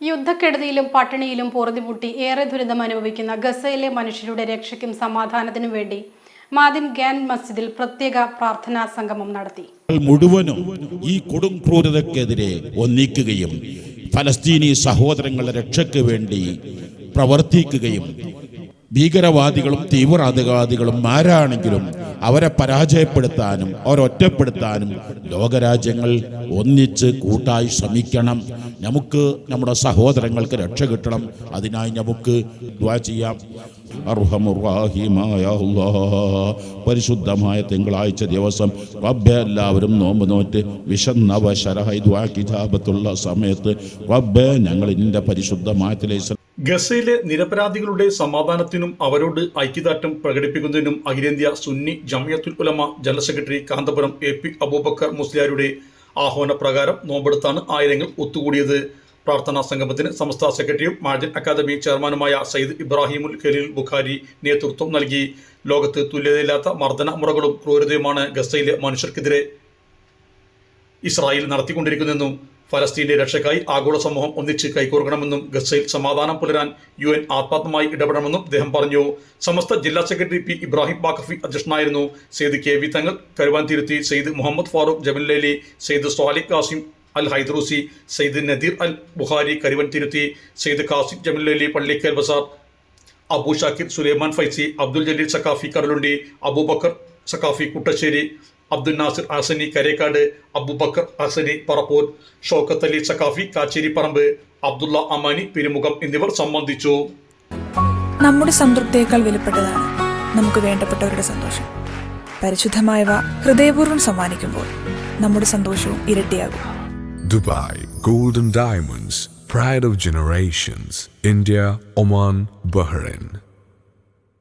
യുദ്ധക്കെടുതിയിലും പട്ടിണിയിലും പൊറുതിമുട്ടി ഏറെ ദുരിതം അനുഭവിക്കുന്ന ഗസയിലെ മനുഷ്യരുടെ രക്ഷയ്ക്കും സമാധാനത്തിനും വേണ്ടി മാദിൻ ഗ്യാൻ മസ്ജിദിൽ പ്രത്യേക പ്രാർത്ഥനാ സംഗമം നടത്തി. മുഴുവനും ഈ കൊടും ക്രൂരതക്കെതിരെ ഒന്നിക്കുകയും ഫലസ്തീനി സഹോദരങ്ങളുടെ രക്ഷയ്ക്ക് വേണ്ടി പ്രവർത്തിക്കുകയും ഭീകരവാദികളും തീവ്രവാദികളും ആരാണെങ്കിലും അവരെ പരാജയപ്പെടുത്താനും അവരൊറ്റപ്പെടുത്താനും ലോകരാജ്യങ്ങൾ ഒന്നിച്ച് കൂട്ടായി ശ്രമിക്കണം നമുക്ക് നമ്മുടെ സഹോദരങ്ങൾക്ക് രക്ഷ കിട്ടണം അതിനായി നമുക്ക് ചെയ്യാം. പരിശുദ്ധമായ തിങ്കളാഴ്ച ദിവസം റബ്ബെ എല്ലാവരും നോമ്പ് നോറ്റ് വിശന്നവശരഹായി ദ്വാ കിതാബത്തുള്ള സമയത്ത് റബ്ബെ ഞങ്ങൾ ഇതിന്റെ പരിശുദ്ധമായ ഗസയിലെ നിരപരാധികളുടെ സമാധാനത്തിനും അവരോട് ഐക്യദാർഢ്യം പ്രകടിപ്പിക്കുന്നതിനും അഖിലേന്ത്യാ Sunni Jamiyyathul Ulama general secretary Kanthapuram A P Aboobacker മുസ്ലിയാരുടെ ആഹ്വാന പ്രകാരം നോമ്പെടുത്താണ് ആയിരങ്ങൾ ഒത്തുകൂടിയത്. പ്രാർത്ഥനാ സംഗമത്തിന് സംസ്ഥാന സെക്രട്ടറിയും മാർജിൻ അക്കാദമി ചെയർമാനുമായ സയ്യിദ് ഇബ്രാഹിമുൽ ഖലീൽ ബുഖാരി നേതൃത്വം നൽകി. ലോകത്ത് തുല്യതയില്ലാത്ത മർദ്ദന മുറകളും ക്രൂരതയുമാണ് ഗസയിലെ മനുഷ്യർക്കെതിരെ ഇസ്രായേൽ നടത്തിക്കൊണ്ടിരിക്കുന്നതെന്നും ഫലസ്തീന്റെ രക്ഷയ്ക്കായി ആഗോള സമൂഹം ഒന്നിച്ച് കൈകോർക്കണമെന്നും ഗസയിൽ സമാധാനം പുലരാൻ യു എൻ ആത്മാർത്ഥമായി ഇടപെടണമെന്നും അദ്ദേഹം പറഞ്ഞു. സമസ്ത ജില്ലാ സെക്രട്ടറി പി ഇബ്രാഹിം ബാഖഫി അധ്യക്ഷനായിരുന്നു. സെയ്ദ് കെ വി തങ്ങൾ കരുവാൻ തിരുത്തി സെയ്ദ് മുഹമ്മദ് ഫാറൂഖ് ജബിൻലേലി സെയ്ദ് സ്വാലിഖ് കാസിം അൽ ഹൈദ്രൂസി സെയ്ദ് നദീർ അൽ ബുഹാരി കരുവൻ തിരുത്തി സെയ്ദ് കാസിം ജമിലേലി പള്ളിക്കൽ ബസാർ അബു ഷാക്കിർ സുലൈമാൻ ഫൈസി അബ്ദുൽ ജലീൽ സക്കാഫി കടലുണ്ടി അബൂബക്കർ സക്കാഫി കുട്ടശ്ശേരി അബ്ദുൽ നാസിർ ആസനി കരേക്കാട് അബുബക്കർ ഹസനി പറപ്പൂർ ഷോക്കത്ത് അലി സഖാഫി കാച്ചേരി പറമ്പ് അബ്ദുള്ള അമാനി പെരുമുഖം എന്നിവർ സംബന്ധിച്ചു. നമ്മുടെ സംതൃപ്തിയേക്കാൾ വിലപ്പെട്ടതാണ് നമുക്ക് വേണ്ടപ്പെട്ടവരുടെ സന്തോഷം. പരിശുദ്ധമായവ ഹൃദയപൂർവം സമ്മാനിക്കുമ്പോൾ നമ്മുടെ സന്തോഷവും ഇരട്ടിയാകും. Dubai golden diamonds pride of generations India Oman Bahrain.